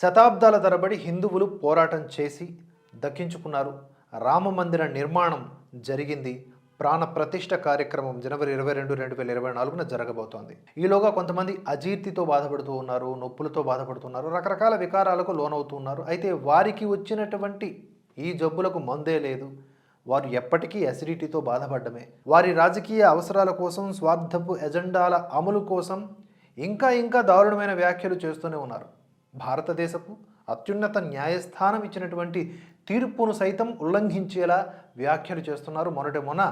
శతాబ్దాల తరబడి హిందువులు పోరాటం చేసి దక్కించుకున్నారు. రామ మందిర నిర్మాణం జరిగింది. ప్రాణ ప్రతిష్ట కార్యక్రమం జనవరి ఇరవై రెండు రెండు వేల ఇరవై నాలుగున జరగబోతోంది. ఈలోగా కొంతమంది అజీర్తితో బాధపడుతూ ఉన్నారు నొప్పులతో బాధపడుతున్నారు రకరకాల వికారాలకు లోనవుతున్నారు. అయితే వారికి వచ్చినటువంటి ఈ జబ్బులకు మందే లేదు. వారు ఎప్పటికీ అసిడిటీతో బాధపడమే వారి రాజకీయ అవసరాల కోసం స్వార్థపు ఎజెండాల అమలు కోసం ఇంకా ఇంకా దారుణమైన వ్యాఖ్యలు చేస్తూనే ఉన్నారు. భారతదేశపు అత్యున్నత న్యాయస్థానం ఇచ్చినటువంటి తీర్పును సైతం ఉల్లంఘించేలా వ్యాఖ్యలు చేస్తున్నారు. మొన్నటి మొన్న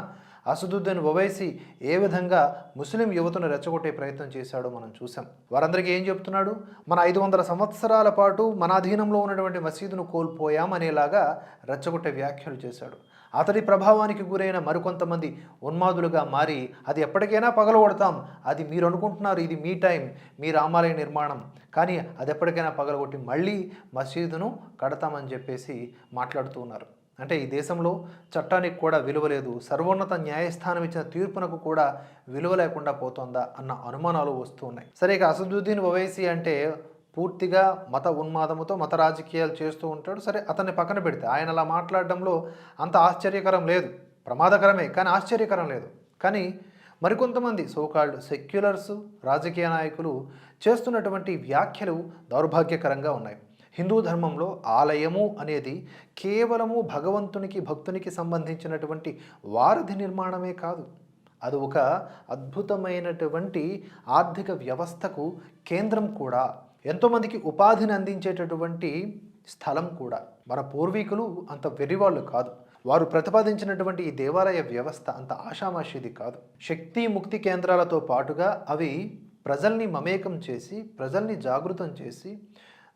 అసదుద్దీన్ ఒవైసీ ఏ విధంగా ముస్లిం యువతను రెచ్చగొట్టే ప్రయత్నం చేశాడో మనం చూసాం వారందరికీ ఏం చెప్తున్నాడు? మన ఐదు వందల సంవత్సరాల పాటు మన అధీనంలో ఉన్నటువంటి మసీదును కోల్పోయామనేలాగా రెచ్చగొట్టే వ్యాఖ్యలు చేశాడు. అతడి ప్రభావానికి గురైన మరికొంతమంది ఉన్మాదులుగా మారి అది ఎప్పటికైనా పగలగొడతాం అది మీరు అనుకుంటున్నారు. ఇది మీ టైం. మీ రామాలయ నిర్మాణం. కానీ అది ఎప్పటికైనా పగలగొట్టి మళ్ళీ మసీదును కడతామని చెప్పేసి మాట్లాడుతూ ఉన్నారు. అంటే ఈ దేశంలో చట్టానికి కూడా విలువ లేదు. సర్వోన్నత న్యాయస్థానం ఇచ్చిన తీర్పునకు కూడా విలువ లేకుండా పోతుందా అన్న అనుమానాలు వస్తూ ఉన్నాయి. సరే ఇక అసదుద్దీన్ ఒవైసీ అంటే పూర్తిగా మత ఉన్మాదముతో మత రాజకీయాలు చేస్తూ ఉంటాడు. సరే అతన్ని పక్కన పెడితే ఆయన అలా మాట్లాడడంలో అంత ఆశ్చర్యకరం లేదు. ప్రమాదకరమే కానీ ఆశ్చర్యకరం లేదు. కానీ మరికొంతమంది సోకాల్డ్ సెక్యులర్స్ రాజకీయ నాయకులు చేస్తున్నటువంటి వ్యాఖ్యలు దౌర్భాగ్యకరంగా ఉన్నాయి. హిందూ ధర్మంలో ఆలయము అనేది కేవలము భగవంతునికి భక్తునికి సంబంధించినటువంటి వారధి నిర్మాణమే కాదు. అది ఒక అద్భుతమైనటువంటి ఆర్థిక వ్యవస్థకు కేంద్రం కూడా. ఎంతోమందికి ఉపాధిని అందించేటటువంటి స్థలం కూడా. మన పూర్వీకులు అంత వెర్రివాళ్ళు కాదు. వారు ప్రతిపాదించినటువంటి ఈ దేవాలయ వ్యవస్థ అంత ఆషామాషిది కాదు. శక్తి ముక్తి కేంద్రాలతో పాటుగా అవి ప్రజల్ని మమేకం చేసి ప్రజల్ని జాగృతం చేసి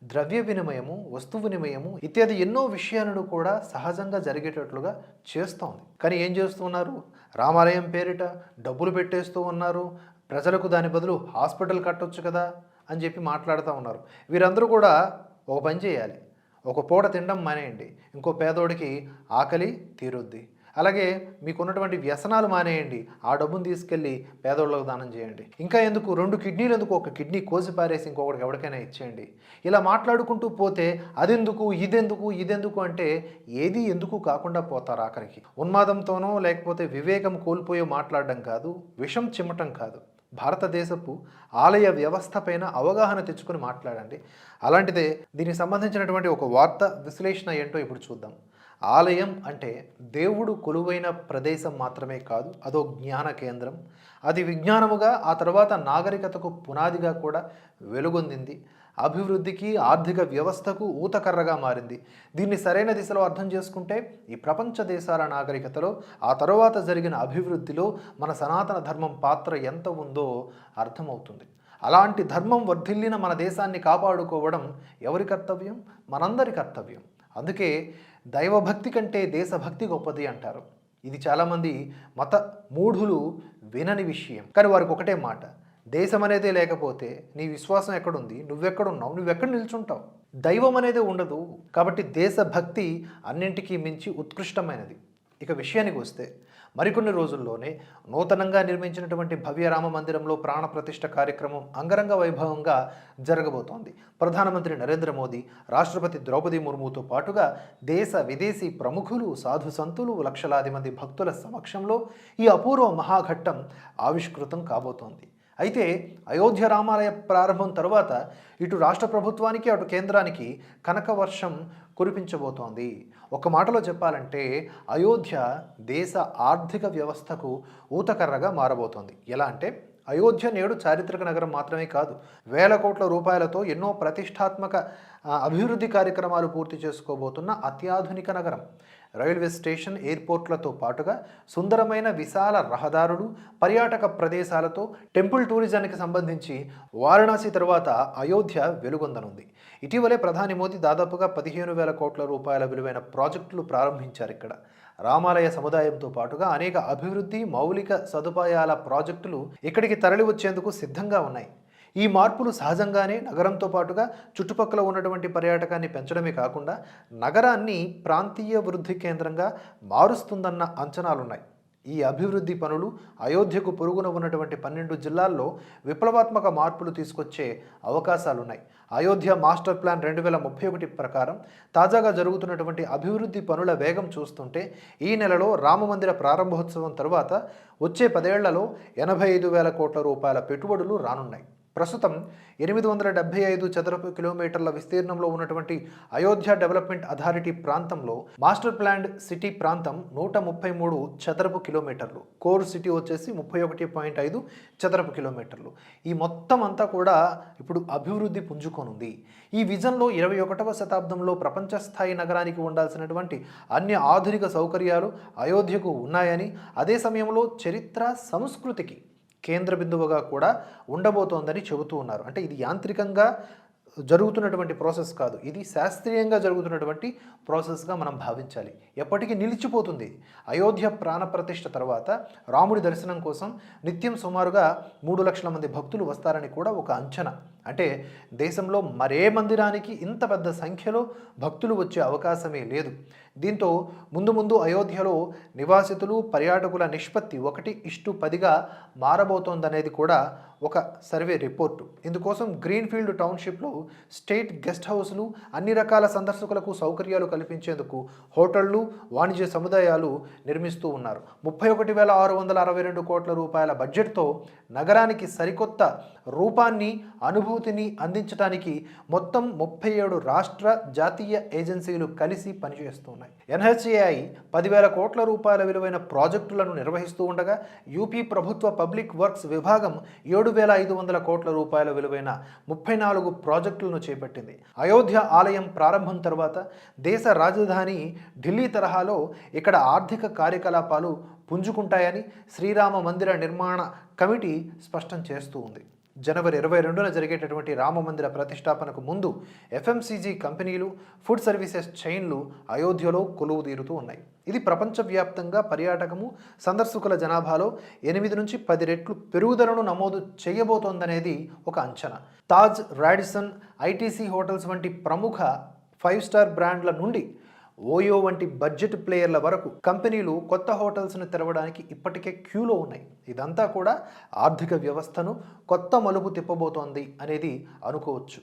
ద్రవ్య వినిమయము వస్తు వినిమయము ఇత్యాది ఎన్నో విషయాలను కూడా సహజంగా జరిగేటట్లుగా చేస్తోంది. కానీ ఏం చేస్తున్నారు? రామాలయం పేరిట డబ్బులు పెట్టేస్తూ ఉన్నారు. ప్రజలకు దాని బదులు హాస్పిటల్ కట్టొచ్చు కదా. అని చెప్పి మాట్లాడుతూ ఉన్నారు. వీరందరూ కూడా ఒక పని చేయాలి. ఒక పూట తినడం మానేయండి. ఇంకో పేదోడికి ఆకలి తీరుద్ది. అలాగే మీకున్నటువంటి వ్యసనాలు మానేయండి. ఆ డబ్బును తీసుకెళ్ళి పేదోళ్ళకు దానం చేయండి. ఇంకా ఎందుకు? రెండు కిడ్నీలు ఎందుకు? ఒక కిడ్నీ కోసి పారేసి ఇంకొకటికి ఎవరికైనా ఇచ్చేయండి. ఇలా మాట్లాడుకుంటూ పోతే అదెందుకు? ఇదెందుకు? ఇదెందుకు అంటే ఏది ఎందుకు కాకుండా పోతారు ఆఖరికి. ఉన్మాదంతోనో లేకపోతే వివేకం కోల్పోయో మాట్లాడడం కాదు విషం చిమ్మటం కాదు. భారతదేశపు ఆలయ వ్యవస్థ పైన అవగాహన తెచ్చుకొని మాట్లాడండి. అలాంటిదే దీనికి సంబంధించినటువంటి ఒక వార్త విశ్లేషణ ఏంటో ఇప్పుడు చూద్దాం. ఆలయం అంటే దేవుడు కొలువైన ప్రదేశం మాత్రమే కాదు అదో జ్ఞాన కేంద్రం. అది విజ్ఞానముగా ఆ తర్వాత నాగరికతకు పునాదిగా కూడా వెలుగొందింది. అభివృద్ధికి ఆర్థిక వ్యవస్థకు ఊతకర్రగా మారింది. దీన్ని సరైన దిశలో అర్థం చేసుకుంటే ఈ ప్రపంచ దేశాల నాగరికతలో ఆ తరువాత జరిగిన అభివృద్ధిలో మన సనాతన ధర్మం పాత్ర ఎంత ఉందో అర్థమవుతుంది. అలాంటి ధర్మం వర్ధిల్లిన మన దేశాన్ని కాపాడుకోవడం ఎవరి కర్తవ్యం? మనందరి కర్తవ్యం. అందుకే దైవభక్తి కంటే దేశభక్తి గొప్పది అంటారు. ఇది చాలామంది మత మూఢులు వినని విషయం. కానీ వారికి ఒకటే మాట దేశం అనేది లేకపోతే నీ విశ్వాసం ఎక్కడుంది? నువ్వెక్కడున్నావు? నువ్వెక్కడ నిల్చుంటావు? దైవం అనేది ఉండదు. కాబట్టి దేశభక్తి అన్నింటికీ మించి ఉత్కృష్టమైనది. ఇక విషయానికి వస్తే మరికొన్ని రోజుల్లోనే నూతనంగా నిర్మించినటువంటి భవ్య రామ మందిరంలో ప్రాణప్రతిష్ఠ కార్యక్రమం అంగరంగ వైభవంగా జరగబోతోంది. ప్రధానమంత్రి నరేంద్ర మోదీ రాష్ట్రపతి ద్రౌపది ముర్ముతో పాటుగా దేశ విదేశీ ప్రముఖులు సాధు సంతులు లక్షలాది మంది భక్తుల సమక్షంలో ఈ అపూర్వ మహాఘట్టం ఆవిష్కృతం కాబోతోంది. అయితే అయోధ్య రామాలయ ప్రారంభం తర్వాత ఇటు రాష్ట్ర ప్రభుత్వానికి అటు కేంద్రానికి కనక వర్షం కురిపించబోతోంది. ఒక మాటలో చెప్పాలంటే అయోధ్య దేశ ఆర్థిక వ్యవస్థకు ఊతకర్రగా మారబోతోంది. ఎలా అంటే అయోధ్య నేడు చారిత్రక నగరం మాత్రమే కాదు వేల కోట్ల రూపాయలతో ఎన్నో ప్రతిష్టాత్మక అభివృద్ధి కార్యక్రమాలు పూర్తి చేసుకోబోతున్న అత్యాధునిక నగరం. రైల్వే స్టేషన్ ఎయిర్పోర్ట్లతో పాటుగా సుందరమైన విశాల రహదారులు పర్యాటక ప్రదేశాలతో టెంపుల్ టూరిజానికి సంబంధించి వారణాసి తర్వాత అయోధ్య వెలుగొందనుంది. ఇటీవలే ప్రధాని మోదీ దాదాపుగా పదిహేను వేల కోట్ల రూపాయల విలువైన ప్రాజెక్టులు ప్రారంభించారు ఇక్కడ. రామాలయ సముదాయంతో పాటుగా అనేక అభివృద్ధి మౌలిక సదుపాయాల ప్రాజెక్టులు ఇక్కడికి తరలివచ్చేందుకు సిద్ధంగా ఉన్నాయి. ఈ మార్పులు సహజంగానే నగరంతో పాటుగా చుట్టుపక్కల ఉన్నటువంటి పర్యాటకాన్ని పెంచడమే కాకుండా నగరాన్ని ప్రాంతీయ వృద్ధి కేంద్రంగా మారుస్తుందన్న అంచనాలున్నాయి. ఈ అభివృద్ధి పనులు అయోధ్యకు పొరుగున ఉన్నటువంటి పన్నెండు జిల్లాల్లో విప్లవాత్మక మార్పులు తీసుకొచ్చే అవకాశాలున్నాయి. అయోధ్య మాస్టర్ ప్లాన్ రెండు వేల ముప్పై ఒకటి ప్రకారం తాజాగా జరుగుతున్నటువంటి అభివృద్ధి పనుల వేగం చూస్తుంటే ఈ నెలలో రామమందిర ప్రారంభోత్సవం తర్వాత వచ్చే పదేళ్ళలో ఎనభై ఐదు వేల కోట్ల రూపాయల పెట్టుబడులు రానున్నాయి. ప్రస్తుతం ఎనిమిది వందల డెబ్బై ఐదు చదరపు కిలోమీటర్ల విస్తీర్ణంలో ఉన్నటువంటి అయోధ్య డెవలప్మెంట్ అథారిటీ ప్రాంతంలో మాస్టర్ ప్లాన్డ్ సిటీ ప్రాంతం నూట ముప్పై మూడు చదరపు కిలోమీటర్లు. కోర్ సిటీ వచ్చేసి ముప్పై ఒకటి పాయింట్ ఐదు చదరపు కిలోమీటర్లు. ఈ మొత్తం అంతా కూడా ఇప్పుడు అభివృద్ధి పుంజుకొనుంది. ఈ విజన్లో ఇరవై ఒకటవ శతాబ్దంలో ప్రపంచ స్థాయి నగరానికి ఉండాల్సినటువంటి అన్ని ఆధునిక సౌకర్యాలు అయోధ్యకు ఉన్నాయని అదే సమయంలో చరిత్ర సంస్కృతికి కేంద్ర బిందువుగా కూడా ఉండబోతోందని చెబుతూ ఉన్నారు. అంటే ఇది యాంత్రికంగా జరుగుతున్నటువంటి ప్రాసెస్ కాదు. ఇది శాస్త్రీయంగా జరుగుతున్నటువంటి ప్రాసెస్గా మనం భావించాలి. ఎప్పటికీ నిలిచిపోతుంది. అయోధ్య ప్రాణప్రతిష్ఠ తర్వాత రాముడి దర్శనం కోసం నిత్యం సుమారుగా మూడు లక్షల మంది భక్తులు వస్తారని కూడా ఒక అంచనా. అంటే దేశంలో మరే మందిరానికి ఇంత పెద్ద సంఖ్యలో భక్తులు వచ్చే అవకాశమే లేదు. దీంతో ముందు ముందు అయోధ్యలో నివాసితులు పర్యాటకుల నిష్పత్తి ఒకటి ఇష్టు పదిగా మారబోతోందనేది కూడా ఒక సర్వే రిపోర్టు. ఇందుకోసం గ్రీన్ఫీల్డ్ టౌన్షిప్లో స్టేట్ గెస్ట్ హౌస్లు అన్ని రకాల సందర్శకులకు సౌకర్యాలు కల్పించేందుకు హోటళ్ళు వాణిజ్య సముదాయాలు నిర్మిస్తూ ఉన్నారు. ముప్పై ఒకటి వేల ఆరు వందల అరవై రెండు కోట్ల రూపాయల బడ్జెట్తో నగరానికి సరికొత్త రూపాన్ని అనుభూతిని అందించడానికి మొత్తం ముప్పై ఏడు రాష్ట్ర జాతీయ ఏజెన్సీలు కలిసి పనిచేస్తున్నాయి. ఎన్హెచ్ఏఐ పదివేల కోట్ల రూపాయల విలువైన ప్రాజెక్టులను నిర్వహిస్తూ ఉండగా యూపీ ప్రభుత్వ పబ్లిక్ వర్క్స్ విభాగం ఏడు వేల ఐదు వందల కోట్ల రూపాయల విలువైన ముప్పై నాలుగు ప్రాజెక్టులను చేపట్టింది. అయోధ్య ఆలయం ప్రారంభం తర్వాత దేశ రాజధాని ఢిల్లీ తరహాలో ఇక్కడ ఆర్థిక కార్యకలాపాలు పుంజుకుంటాయని శ్రీరామ మందిర నిర్మాణ కమిటీ స్పష్టం చేస్తూ ఉంది. జనవరి ఇరవై రెండున జరిగేటటువంటి రామ మందిర ప్రతిష్టాపనకు ముందు ఎఫ్ఎంసీజీ కంపెనీలు ఫుడ్ సర్వీసెస్ చైన్లు అయోధ్యలో కొలువు తీరుతూ ఉన్నాయి. ఇది ప్రపంచవ్యాప్తంగా పర్యాటకము సందర్శకుల జనాభాలో ఎనిమిది నుంచి పది రెట్లు పెరుగుదలను నమోదు చేయబోతోందనేది ఒక అంచనా. తాజ్ రాడిసన్ ఐటీసీ హోటల్స్ వంటి ప్రముఖ ఫైవ్ స్టార్ బ్రాండ్ల నుండి ఓయో వంటి బడ్జెట్ ప్లేయర్ల వరకు కంపెనీలు కొత్త హోటల్స్ను తెరవడానికి ఇప్పటికే క్యూలో ఉన్నాయి. ఇదంతా కూడా ఆర్థిక వ్యవస్థను కొత్త మలుపు తిప్పబోతోంది అనేది అనుకోవచ్చు.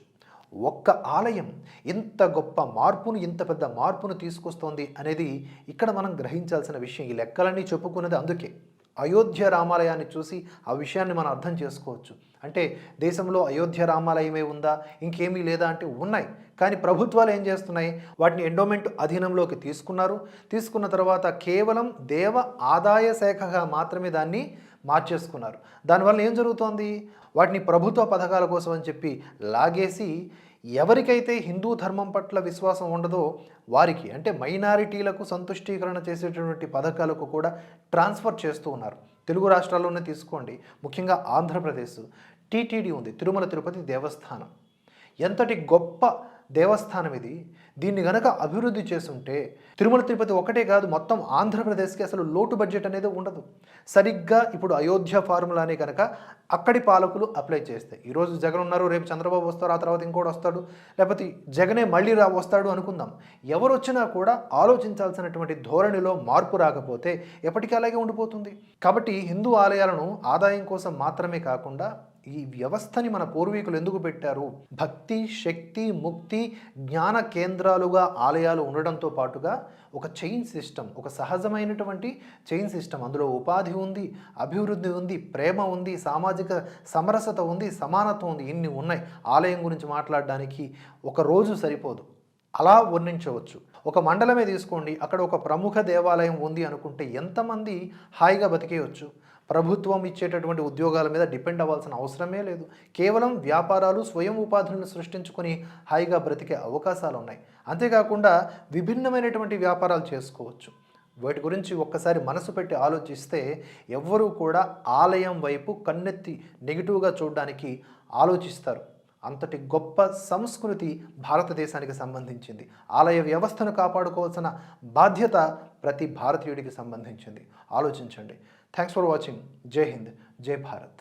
ఒక్క ఆలయం ఇంత గొప్ప మార్పును ఇంత పెద్ద మార్పును తీసుకొస్తోంది అనేది ఇక్కడ మనం గ్రహించాల్సిన విషయం. ఈ లెక్కలన్నీ చెప్పుకున్నది అందుకే. అయోధ్య రామాలయాన్ని చూసి ఆ విషయాన్ని మనం అర్థం చేసుకోవచ్చు. అంటే దేశంలో అయోధ్య రామాలయమే ఉందా? ఇంకేమీ లేదా అంటే ఉన్నాయి. కానీ ప్రభుత్వాలు ఏం చేస్తున్నాయి? వాటిని ఎండోమెంట్ అధీనంలోకి తీసుకున్నారు. తీసుకున్న తర్వాత కేవలం దేవ ఆదాయ శాఖగా మాత్రమే దాన్ని మార్చేసుకున్నారు. దానివల్ల ఏం జరుగుతోంది? వాటిని ప్రభుత్వ పథకాల కోసం అని చెప్పి లాగేసి ఎవరికైతే హిందూ ధర్మం పట్ల విశ్వాసం ఉండదో వారికి అంటే మైనారిటీలకు సంతుష్టీకరణ చేసేటటువంటి పథకాలకు కూడా ట్రాన్స్ఫర్ చేస్తూ ఉన్నారు. తెలుగు రాష్ట్రాల్లోనే తీసుకోండి. ముఖ్యంగా ఆంధ్రప్రదేశ్ టీటీడీ ఉంది తిరుమల తిరుపతి దేవస్థానం. ఎంతటి గొప్ప దేవస్థానం ఇది దీన్ని గనక అభివృద్ధి చేస్తుంటే తిరుమల తిరుపతి ఒకటే కాదు మొత్తం ఆంధ్రప్రదేశ్కి అసలు లోటు బడ్జెట్ అనేది ఉండదు. సరిగ్గా ఇప్పుడు అయోధ్య ఫార్ములానే కనుక అక్కడి పాలకులు అప్లై చేస్తే ఈరోజు జగన్ ఉన్నారు రేపు చంద్రబాబు వస్తారు ఆ తర్వాత ఇంకోటి వస్తాడు లేకపోతే జగనే మళ్ళీ రా వస్తాడు అనుకుందాం. ఎవరు వచ్చినా కూడా ఆలోచించాల్సినటువంటి ధోరణిలో మార్పు రాకపోతే ఎప్పటికీ అలాగే ఉండిపోతుంది. కాబట్టి హిందూ ఆలయాలను ఆదాయం కోసం మాత్రమే కాకుండా ఈ వ్యవస్థని మన పూర్వీకులు ఎందుకు పెట్టారు? భక్తి శక్తి ముక్తి జ్ఞాన కేంద్రాలుగా ఆలయాలు ఉండడంతో పాటుగా ఒక చైన్ సిస్టమ్ ఒక సహజమైనటువంటి చైన్ సిస్టమ్. అందులో ఉపాధి ఉంది అభివృద్ధి ఉంది ప్రేమ ఉంది సామాజిక సమరసత ఉంది సమానత్వం ఉంది ఇన్ని ఉన్నాయి. ఆలయం గురించి మాట్లాడడానికి ఒక రోజు సరిపోదు. అలా వర్ణించవచ్చు. ఒక మండలమే తీసుకోండి అక్కడ ఒక ప్రముఖ దేవాలయం ఉంది అనుకుంటే ఎంతమంది హాయిగా బతికేయచ్చు? ప్రభుత్వం ఇచ్చేటటువంటి ఉద్యోగాల మీద డిపెండ్ అవ్వాల్సిన అవసరమే లేదు. కేవలం వ్యాపారాలు స్వయం ఉపాధులను సృష్టించుకొని హాయిగా బ్రతికే అవకాశాలు ఉన్నాయి అంతేకాకుండా విభిన్నమైనటువంటి వ్యాపారాలు చేసుకోవచ్చు. వాటి గురించి ఒక్కసారి మనసు పెట్టి ఆలోచిస్తే ఎవ్వరూ కూడా ఆలయం వైపు కన్నెత్తి నెగిటివ్గా చూడడానికి ఆలోచిస్తారు. అంతటి గొప్ప సంస్కృతి భారతదేశానికి సంబంధించింది. ఆలయ వ్యవస్థను కాపాడుకోవాల్సిన బాధ్యత ప్రతి భారతీయుడికి సంబంధించింది. ఆలోచించండి. థ్యాంక్స్ ఫర్ వాచింగ్ జై హింద్ జై భారత్